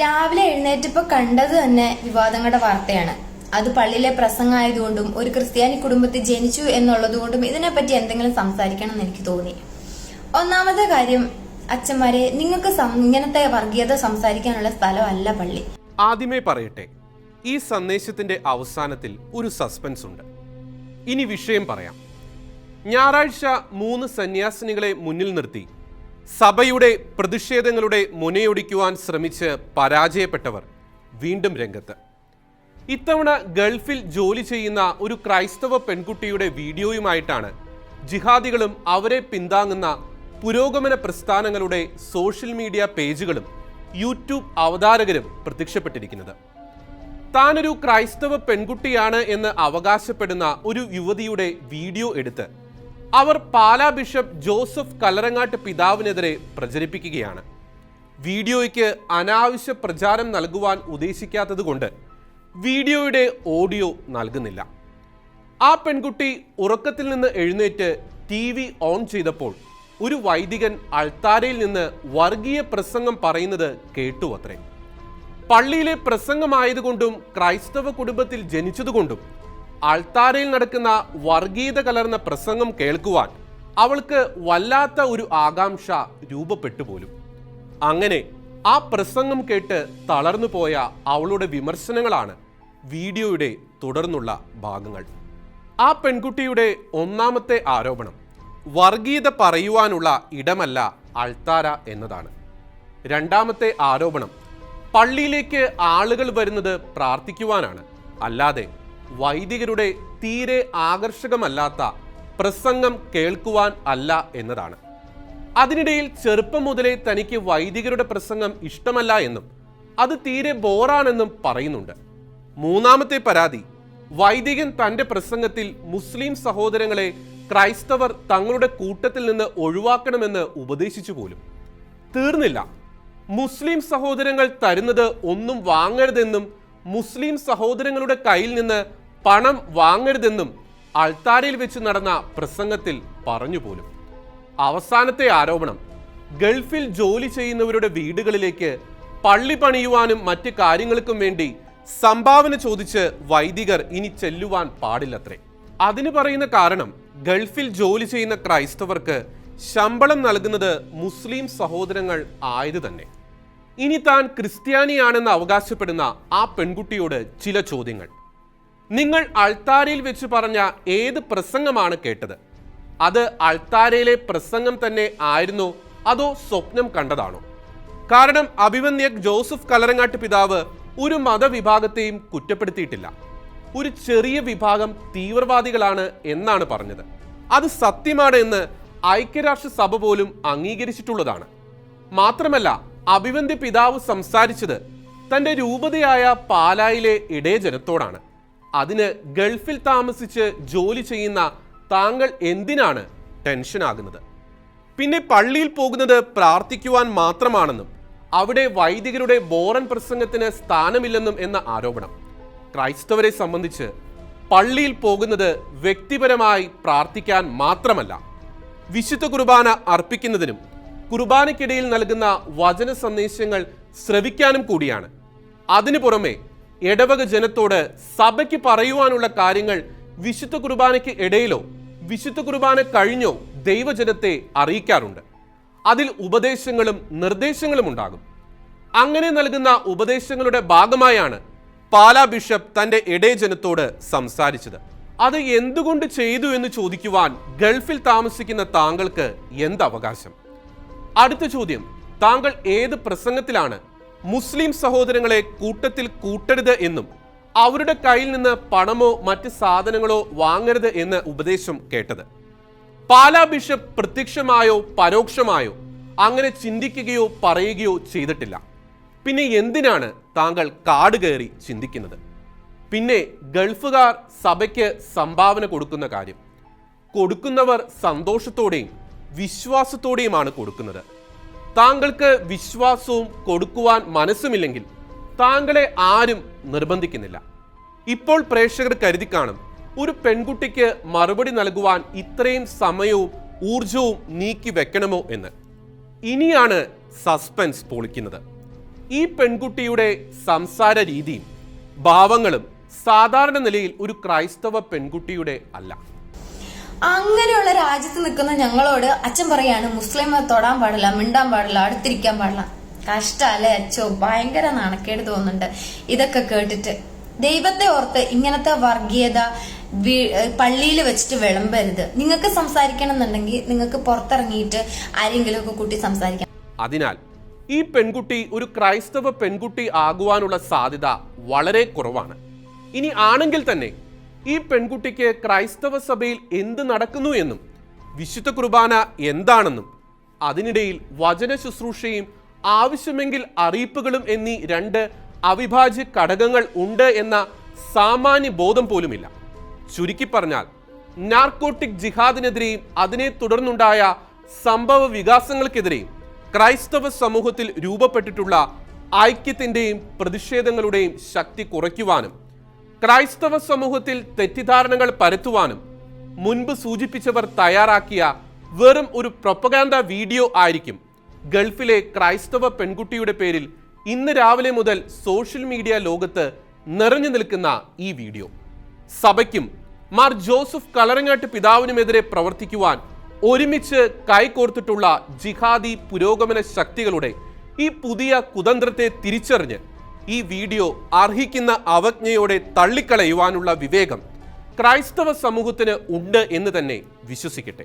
രാവിലെ എഴുന്നേറ്റപ്പോ കണ്ടത് തന്നെ വിവാദങ്ങളുടെ വാർത്തയാണ്. അത് പള്ളിയിലെ പ്രസംഗമായതുകൊണ്ടും ഒരു ക്രിസ്ത്യാനി കുടുംബത്തിൽ ജനിച്ചു എന്നുള്ളതുകൊണ്ടും ഇതിനെപ്പറ്റി എന്തെങ്കിലും സംസാരിക്കണം എന്ന് എനിക്ക് തോന്നി. ഒന്നാമത്തെ കാര്യം അച്ഛന്മാരെ നിങ്ങൾക്ക് ഇങ്ങനത്തെ വർഗീയത സംസാരിക്കാനുള്ള സ്ഥലമല്ല പള്ളി. ആദ്യമേ പറയട്ടെ ഈ സന്ദേശത്തിന്റെ അവസാനത്തിൽ ഒരു സസ്പെൻസ് ഉണ്ട്. ഇനി വിഷയം പറയാം. ഞായറാഴ്ച മൂന്ന് സന്യാസിനികളെ മുന്നിൽ നിർത്തി സഭയുടെ പ്രതിഷേധങ്ങളുടെ മുനയൊടിക്കുവാൻ ശ്രമിച്ച് പരാജയപ്പെട്ടവർ വീണ്ടും രംഗത്ത്. ഇത്തവണ ഗൾഫിൽ ജോലി ചെയ്യുന്ന ഒരു ക്രൈസ്തവ പെൺകുട്ടിയുടെ വീഡിയോയുമായിട്ടാണ് ജിഹാദികളും അവരെ പിന്താങ്ങുന്ന പുരോഗമന പ്രസ്ഥാനങ്ങളുടെ സോഷ്യൽ മീഡിയ പേജുകളും യൂട്യൂബ് അവതാരകരും പ്രത്യക്ഷപ്പെട്ടിരിക്കുന്നത്. താനൊരു ക്രൈസ്തവ പെൺകുട്ടിയാണ് എന്ന് അവകാശപ്പെടുന്ന ഒരു യുവതിയുടെ വീഡിയോ എടുത്ത് അവർ പാലാ ബിഷപ്പ് ജോസഫ് കല്ലറങ്ങാട്ട് പിതാവിനെതിരെ പ്രചരിപ്പിക്കുകയാണ്. വീഡിയോയ്ക്ക് അനാവശ്യ പ്രചാരം നൽകുവാൻ ഉദ്ദേശിക്കാത്തതുകൊണ്ട് വീഡിയോയുടെ ഓഡിയോ നൽകുന്നില്ല. ആ പെൺകുട്ടി ഉറക്കത്തിൽ നിന്ന് എഴുന്നേറ്റ് ടി വി ഓൺ ചെയ്തപ്പോൾ ഒരു വൈദികൻ അൾത്താരയിൽ നിന്ന് വർഗീയ പ്രസംഗം പറയുന്നത് കേട്ടു അത്രേ. പള്ളിയിലെ പ്രസംഗമായതുകൊണ്ടും ക്രൈസ്തവ കുടുംബത്തിൽ ജനിച്ചതുകൊണ്ടും അൾത്താരയിൽ നടക്കുന്ന വർഗീയത കലർന്ന പ്രസംഗം കേൾക്കുവാൻ അവൾക്ക് വല്ലാത്ത ഒരു ആകാംക്ഷ രൂപപ്പെട്ടു പോലും. അങ്ങനെ ആ പ്രസംഗം കേട്ട് തളർന്നു പോയ അവളുടെ വിമർശനങ്ങളാണ് വീഡിയോയുടെ തുടർന്നുള്ള ഭാഗങ്ങൾ. ആ പെൺകുട്ടിയുടെ ഒന്നാമത്തെ ആരോപണം വർഗീയത പറയുവാനുള്ള ഇടമല്ല അൾത്താര എന്നതാണ്. രണ്ടാമത്തെ ആരോപണം പള്ളിയിലേക്ക് ആളുകൾ വരുന്നത് പ്രാർത്ഥിക്കുവാനാണ്. അല്ലാതെ വൈദികരുടെ തീരെ ആകർഷകമല്ലാത്ത പ്രസംഗം കേൾക്കുവാൻ അല്ല എന്നതാണ്. അതിനിടയിൽ ചെറുപ്പം മുതലേ തനിക്ക് വൈദികരുടെ പ്രസംഗം ഇഷ്ടമല്ല എന്നും അത് തീരെ ബോറാണെന്നും പറയുന്നുണ്ട്. മൂന്നാമത്തെ പരാതി വൈദികൻ തന്റെ പ്രസംഗത്തിൽ മുസ്ലിം സഹോദരങ്ങളെ ക്രൈസ്തവർ തങ്ങളുടെ കൂട്ടത്തിൽ നിന്ന് ഒഴിവാക്കണമെന്ന് ഉപദേശിച്ചു പോലും. തീർന്നില്ല. മുസ്ലിം സഹോദരങ്ങൾ തരുന്നത് ഒന്നും വാങ്ങരുതെന്നും മുസ്ലിം സഹോദരങ്ങളുടെ കയ്യിൽ നിന്ന് പണം വാങ്ങരുതെന്നും അൾത്താരയിൽ വെച്ച് നടന്ന പ്രസംഗത്തിൽ പറഞ്ഞു പോലും അവസാനത്തെ ആരോപണം ഗൾഫിൽ ജോലി ചെയ്യുന്നവരുടെ വീടുകളിലേക്ക് പള്ളി പണിയുവാനും മറ്റ് കാര്യങ്ങൾക്കും വേണ്ടി സംഭാവന ചോദിച്ച് വൈദികർ ഇനി ചെല്ലുവാൻ പാടില്ലത്രേ. അതിന് പറയുന്ന കാരണം ഗൾഫിൽ ജോലി ചെയ്യുന്ന ക്രൈസ്തവർക്ക് ശമ്പളം നൽകുന്നത് മുസ്ലിം സഹോദരങ്ങൾ ആയത് തന്നെ. ഇനി താൻ ക്രിസ്ത്യാനിയാണെന്ന് അവകാശപ്പെടുന്ന ആ പെൺകുട്ടിയോട് ചില ചോദ്യങ്ങൾ. നിങ്ങൾ അൾത്താരയിൽ വെച്ച് പറഞ്ഞ ഏത് പ്രസംഗമാണ് കേട്ടത്? അത് അൾത്താരയിലെ പ്രസംഗം തന്നെ ആയിരുന്നു അതോ സ്വപ്നം കണ്ടതാണോ? കാരണം അഭിമന്യക് ജോസഫ് കലരങ്ങാട്ട് പിതാവ് ഒരു മതവിഭാഗത്തെയും കുറ്റപ്പെടുത്തിയിട്ടില്ല. ഒരു ചെറിയ വിഭാഗം തീവ്രവാദികളാണ് എന്നാണ് പറഞ്ഞത്. അത് സത്യമാണ് എന്ന് ഐക്യരാഷ്ട്ര സഭ പോലും അംഗീകരിച്ചിട്ടുള്ളതാണ്. മാത്രമല്ല അഭിവന്ദ്യ പിതാവ് സംസാരിച്ചത് തന്റെ രൂപതയായ പാലായിലെ ഇടയജനത്തോടാണ്. അതിന് ഗൾഫിൽ താമസിച്ച് ജോലി ചെയ്യുന്ന താങ്കൾ എന്തിനാണ് ടെൻഷൻ ടെൻഷനാകുന്നത്? പിന്നെ പള്ളിയിൽ പോകുന്നത് പ്രാർത്ഥിക്കുവാൻ മാത്രമാണെന്നും അവിടെ വൈദികരുടെ ബോറൻ പ്രസംഗത്തിന് സ്ഥാനമില്ലെന്നും എന്ന ആരോപണം. ക്രൈസ്തവരെ സംബന്ധിച്ച് പള്ളിയിൽ പോകുന്നത് വ്യക്തിപരമായി പ്രാർത്ഥിക്കാൻ മാത്രമല്ല വിശുദ്ധ കുർബാന അർപ്പിക്കുന്നതിനും കുർബാനയ്ക്കിടയിൽ നൽകുന്ന വചന സന്ദേശങ്ങൾ ശ്രവിക്കാനും കൂടിയാണ്. അതിനു പുറമെ ഇടവക ജനത്തോട് സഭയ്ക്ക് പറയുവാനുള്ള കാര്യങ്ങൾ വിശുദ്ധ കുർബാനയ്ക്ക് ഇടയിലോ വിശുദ്ധ കുർബാന കഴിഞ്ഞോ ദൈവജനത്തെ അറിയിക്കാറുണ്ട്. അതിൽ ഉപദേശങ്ങളും നിർദ്ദേശങ്ങളും ഉണ്ടാകും. അങ്ങനെ നൽകുന്ന ഉപദേശങ്ങളുടെ ഭാഗമായാണ് പാലാ ബിഷപ്പ് തന്റെ ഇടയജനത്തോട് സംസാരിച്ചത്. അത് എന്തുകൊണ്ട് ചെയ്തു എന്ന് ചോദിക്കുവാൻ ഗൾഫിൽ താമസിക്കുന്ന താങ്കൾക്ക് എന്ത് അവകാശം? അടുത്ത ചോദ്യം താങ്കൾ ഏത് പ്രസംഗത്തിലാണ് മുസ്ലിം സഹോദരങ്ങളെ കൂട്ടത്തിൽ കൂട്ടരുത് എന്നും അവരുടെ കയ്യിൽ നിന്ന് പണമോ മറ്റ് സാധനങ്ങളോ വാങ്ങരുത് എന്ന് ഉപദേശം കേട്ടത്. പാലാ ബിഷപ്പ് പ്രത്യക്ഷമായോ പരോക്ഷമായോ അങ്ങനെ ചിന്തിക്കുകയോ പറയുകയോ ചെയ്തിട്ടില്ല. പിന്നെ എന്തിനാണ് താങ്കൾ കാട് കയറി ചിന്തിക്കുന്നത്? പിന്നെ ഗൾഫുകാർ സഭയ്ക്ക് സംഭാവന കൊടുക്കുന്ന കാര്യം. കൊടുക്കുന്നവർ സന്തോഷത്തോടെയും വിശ്വാസത്തോടെയുമാണ് കൊടുക്കുന്നത്. താങ്കൾക്ക് വിശ്വാസവും കൊടുക്കുവാൻ മനസ്സുമില്ലെങ്കിൽ താങ്കളെ ആരും നിർബന്ധിക്കുന്നില്ല. ഇപ്പോൾ പ്രേക്ഷകർ കരുതി കാണും ഒരു പെൺകുട്ടിക്ക് മറുപടി നൽകുവാൻ ഇത്രയും സമയവും ഊർജവും നീക്കി വെക്കണമോ എന്ന്. ഇനിയാണ് സസ്പെൻസ് പൊളിക്കുന്നത്. ഈ പെൺകുട്ടിയുടെ സംസാര രീതിയും ഭാവങ്ങളും സാധാരണ നിലയിൽ ഒരു ക്രൈസ്തവ പെൺകുട്ടിയുടെ അല്ല. അങ്ങനെയുള്ള രാജ്യത്ത് നിൽക്കുന്ന ഞങ്ങളോട് അച്ഛൻ പറയാണ് മുസ്ലിം തൊടാൻ പാടില്ല മിണ്ടാൻ പാടില്ല അടുത്തിരിക്കാൻ പാടില്ല. കഷ്ടല്ലേ അച്ഛോ ഭയങ്കര നാണക്കേട് തോന്നുന്നുണ്ട്. ഇതൊക്കെ കേട്ടിട്ട്. ദൈവത്തെ ഓർത്ത് ഇങ്ങനത്തെ വർഗീയത പള്ളിയിൽ വെച്ചിട്ട് വിളമ്പരുത്. നിങ്ങൾക്ക് സംസാരിക്കണം എന്നുണ്ടെങ്കിൽ നിങ്ങൾക്ക് പുറത്തിറങ്ങിയിട്ട് ആരെങ്കിലും ഒക്കെ കൂട്ടി സംസാരിക്കാം. അതിനാൽ ഈ പെൺകുട്ടി ഒരു ക്രൈസ്തവ പെൺകുട്ടി ആകുവാനുള്ള സാധ്യത വളരെ കുറവാണ്. ഇനി ആണെങ്കിൽ തന്നെ ഈ പെൺകുട്ടിക്ക് ക്രൈസ്തവ സഭയിൽ എന്ത് നടക്കുന്നു എന്നും വിശുദ്ധ കുർബാന എന്താണെന്നും അതിനിടയിൽ വചന ശുശ്രൂഷയും ആവശ്യമെങ്കിൽ അറിയിപ്പുകളും എന്നീ രണ്ട് അവിഭാജ്യ ഘടകങ്ങൾ ഉണ്ട് എന്ന സാമാന്യ ബോധം പോലുമില്ല. ചുരുക്കി പറഞ്ഞാൽ നാർക്കോട്ടിക് ജിഹാദിനെതിരെയും അതിനെ തുടർന്നുണ്ടായ സംഭവ വികാസങ്ങൾക്കെതിരെയും ക്രൈസ്തവ സമൂഹത്തിൽ രൂപപ്പെട്ടിട്ടുള്ള ഐക്യത്തിന്റെയും പ്രതിഷേധങ്ങളുടെയും ശക്തി കുറയ്ക്കുവാനും ക്രൈസ്തവ സമൂഹത്തിൽ തെറ്റിദ്ധാരണകൾ പരത്തുവാനും മുൻപ് സൂചിപ്പിച്ചവർ തയ്യാറാക്കിയ വെറും ഒരു പ്രൊപ്പഗാൻഡ വീഡിയോ ആയിരിക്കും ഗൾഫിലെ ക്രൈസ്തവ പെൺകുട്ടിയുടെ പേരിൽ ഇന്ന് രാവിലെ മുതൽ സോഷ്യൽ മീഡിയ ലോകത്ത് നിറഞ്ഞു നിൽക്കുന്ന ഈ വീഡിയോ. സഭയ്ക്കും മാർ ജോസഫ് കളറങ്ങാട്ട് പിതാവിനുമെതിരെ പ്രവർത്തിക്കുവാൻ ഒരുമിച്ച് കൈകോർത്തിട്ടുള്ള ജിഹാദി പുരോഗമന ശക്തികളുടെ ഈ പുതിയ കുതന്ത്രത്തെ തിരിച്ചറിഞ്ഞ് ഈ വീഡിയോ അർഹിക്കുന്ന അവജ്ഞയോടെ തള്ളിക്കളയുവാനുള്ള വിവേകം ക്രൈസ്തവ സമൂഹത്തിന് ഉണ്ട് എന്ന് തന്നെ വിശ്വസിക്കട്ടെ.